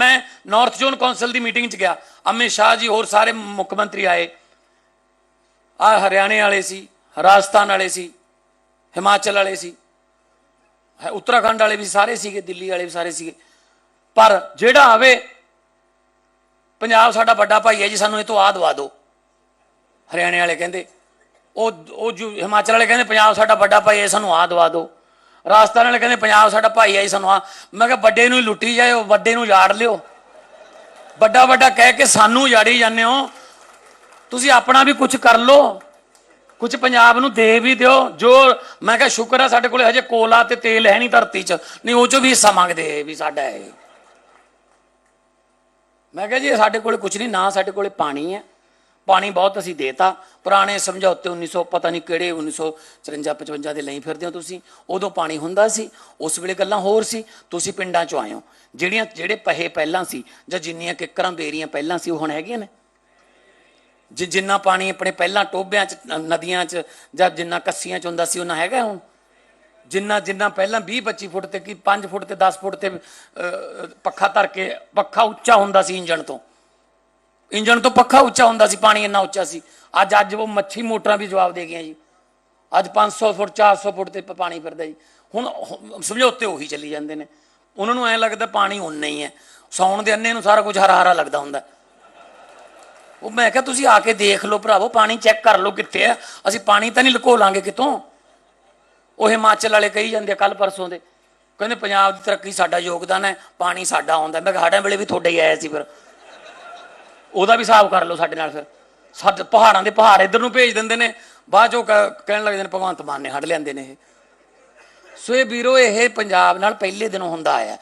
ਮੈਂ north zone council ਦੀ meeting 'ਚ ਗਿਆ। ਅਮਿਤ ਸ਼ਾਹ ਜੀ ਹੋਰ ਸਾਰੇ ਮੁੱਖ ਮੰਤਰੀ ਆਏ। ਆ ਹਰਿਆਣੇ ਵਾਲੇ ਸੀ, ਰਾਜਸਥਾਨ ਵਾਲੇ ਸੀ, ਹਿਮਾਚਲ ਵਾਲੇ ਸੀ ਉੱਤਰਾਖੰਡ ਵਾਲੇ ਵੀ ਸਾਰੇ ਸੀਗੇ, ਦਿੱਲੀ ਵਾਲੇ ਵੀ ਸਾਰੇ ਸੀਗੇ। ਪਰ ਜਿਹੜਾ ਆਵੇ, ਪੰਜਾਬ ਸਾਡਾ ਵੱਡਾ ਭਾਈ ਹੈ ਜੀ, ਸਾਨੂੰ ਇਹ ਤੋਂ ਆਹ ਦਵਾ ਦਿਓ। ਹਰਿਆਣੇ ਵਾਲੇ ਕਹਿੰਦੇ, ਉਹ ਉਹ ਜੋ ਹਿਮਾਚਲ ਵਾਲੇ ਕਹਿੰਦੇ, ਪੰਜਾਬ ਸਾਡਾ ਵੱਡਾ ਭਾਈ ਹੈ ਸਾਨੂੰ ਆਹ ਦਵਾ ਦਿਓ। ਰਾਜਸਥਾਨ ਵਾਲੇ ਕਹਿੰਦੇ, ਪੰਜਾਬ ਸਾਡਾ ਭਾਈ ਆਈ ਸਾਨੂੰ ਆ। ਮੈਂ ਕਿਹਾ, ਵੱਡੇ ਨੂੰ ਲੁੱਟੀ ਜਾਇਓ, ਵੱਡੇ ਨੂੰ ਯਾੜ ਲਿਓ। ਵੱਡਾ ਵੱਡਾ ਕਹਿ ਕੇ ਸਾਨੂੰ ਯਾੜੀ ਜਾਂਦੇ ਹੋ। ਤੁਸੀਂ ਆਪਣਾ ਵੀ ਕੁਝ ਕਰ ਲਓ। ਕੁਝ ਪੰਜਾਬ ਨੂੰ ਦੇ ਵੀ ਦਿਓ। ਜੋ, ਮੈਂ ਕਿਹਾ, ਸ਼ੁਕਰ ਹੈ ਸਾਡੇ ਕੋਲੇ ਹਜੇ ਕੋਲਾ ਤੇ ਤੇਲ ਹੈ ਨਹੀਂ ਧਰਤੀ 'ਚ। ਨਹੀਂ, ਉਹ 'ਚੋਂ ਵੀ ਹਿੱਸਾ ਮੰਗਦੇ ਵੀ ਸਾਡਾ ਹੈ ਇਹ। ਮੈਂ ਕਿਹਾ ਜੀ ਸਾਡੇ ਕੋਲੇ ਕੁਝ ਨਹੀਂ, ਨਾ ਸਾਡੇ ਕੋਲੇ ਪਾਣੀ ਹੈ। ਪਾਣੀ ਬਹੁਤ ਅਸੀਂ ਦੇਤਾ। ਪੁਰਾਣੇ ਸਮਝੌਤੇ 1900 ਪਤਾ ਨਹੀਂ ਕਿਹੜੇ 1954 55 ਦੇ ਲਈ ਫਿਰਦੇ ਹੋ ਤੁਸੀਂ। ਉਦੋਂ ਪਾਣੀ ਹੁੰਦਾ ਸੀ, ਉਸ ਵੇਲੇ ਗੱਲਾਂ ਹੋਰ ਸੀ। ਤੁਸੀਂ ਪਿੰਡਾਂ ਚੋਂ ਆਏ ਹੋ। ਜਿਹੜੀਆਂ, ਜਿਹੜੇ ਪਹੇ ਪਹਿਲਾਂ ਸੀ, ਜਾਂ ਜਿੰਨੀਆਂ ਕਿੱਕਰਾਂ ਬੇਰੀਆਂ ਪਹਿਲਾਂ ਸੀ, ਉਹ ਹੁਣ ਹੈਗੀਆਂ ਨੇ? ਜਿ- ਜਿੰਨਾ ਪਾਣੀ ਆਪਣੇ ਪਹਿਲਾਂ ਟੋਬਿਆਂ 'ਚ ਨਦੀਆਂ 'ਚ, ਜਾਂ ਜਿੰਨਾ ਕੱਸੀਆਂ 'ਚ ਹੁੰਦਾ ਸੀ, ਉਹਨਾਂ ਹੈਗਾ ਹੁਣ? ਜਿੰਨਾ ਜਿੰਨਾ ਪਹਿਲਾਂ 20 25 ਫੁੱਟ ਤੇ ਕੀ 5 ਫੁੱਟ ਤੇ 10 ਫੁੱਟ ਤੇ ਪੱਖਾ ਧਰ ਕੇ, ਪੱਖਾ ਉੱਚਾ ਹੁੰਦਾ ਸੀ ਇੰਜਣ ਤੋਂ। ਇੰਜਣ ਤੋਂ ਪੱਖਾ ਉੱਚਾ ਹੁੰਦਾ ਸੀ, ਪਾਣੀ ਇੰਨਾ ਉੱਚਾ ਸੀ। ਅੱਜ ਅੱਜ ਉਹ ਮੱਛੀ ਮੋਟਰਾਂ ਵੀ ਜਵਾਬ ਦੇ ਗਈਆਂ ਜੀ। ਅੱਜ 500 ਫੁੱਟ 400 ਫੁੱਟ ਤੇ ਪਾਣੀ ਫਿਰਦਾ ਜੀ। ਹੁਣ ਸਮਝੌਤੇ ਉਹੀ ਚੱਲੀ ਜਾਂਦੇ ਨੇ। ਉਹਨਾਂ ਨੂੰ ਐ ਲੱਗਦਾ ਪਾਣੀ ਉਨਾ ਹੀ ਹੈ। ਸੌਣ ਦੇ ਅੰਨੇ ਨੂੰ ਸਾਰਾ ਕੁਝ ਹਰਾ ਹਰਾ ਲੱਗਦਾ ਹੁੰਦਾ। ਉਹ ਮੈਂ ਕਿਹਾ, ਤੁਸੀਂ ਆ ਕੇ ਦੇਖ ਲਓ ਭਰਾਵੋ, ਪਾਣੀ ਚੈੱਕ ਕਰ ਲਓ ਕਿੱਥੇ ਹੈ। ਅਸੀਂ ਪਾਣੀ ਤਾਂ ਨਹੀਂ ਲੁਕੋ ਲਾਂਗੇ ਕਿਤੋਂ? ਉਹ ਹਿਮਾਚਲ ਵਾਲੇ ਕਹੀ ਜਾਂਦੇ ਕੱਲ ਪਰਸੋਂ ਦੇ। ਕਹਿੰਦੇ, ਪੰਜਾਬ ਦੀ ਤਰੱਕੀ ਸਾਡਾ ਯੋਗਦਾਨ ਹੈ, ਪਾਣੀ ਸਾਡਾ ਆਉਂਦਾ ਮੈਂ ਕਿਹਾ ਸਾਡਿਆਂ ਵੇਲੇ ਵੀ ਤੁਹਾਡੇ ਹੀ ਆਇਆ ਸੀ ਫਿਰ। ਉਹਦਾ ਵੀ ਹਿਸਾਬ ਕਰ ਲਓ ਸਾਡੇ ਨਾਲ ਫਿਰ। ਸਾਡੇ ਪਹਾੜਾਂ ਦੇ ਪਹਾੜ ਇੱਧਰ ਨੂੰ ਭੇਜ ਦਿੰਦੇ ਨੇ, ਬਾਅਦ ਚੋਂ ਕ- ਕਹਿਣ ਲੱਗਦੇ ਨੇ ਭਗਵੰਤ ਮਾਨ ਨੇ ਹੜ ਲੈਂਦੇ ਨੇ ਇਹ। ਸੋ ਇਹ ਵੀਰੋ, ਇਹ ਪੰਜਾਬ ਨਾਲ ਪਹਿਲੇ ਦਿਨੋਂ ਹੁੰਦਾ ਆਇਆ।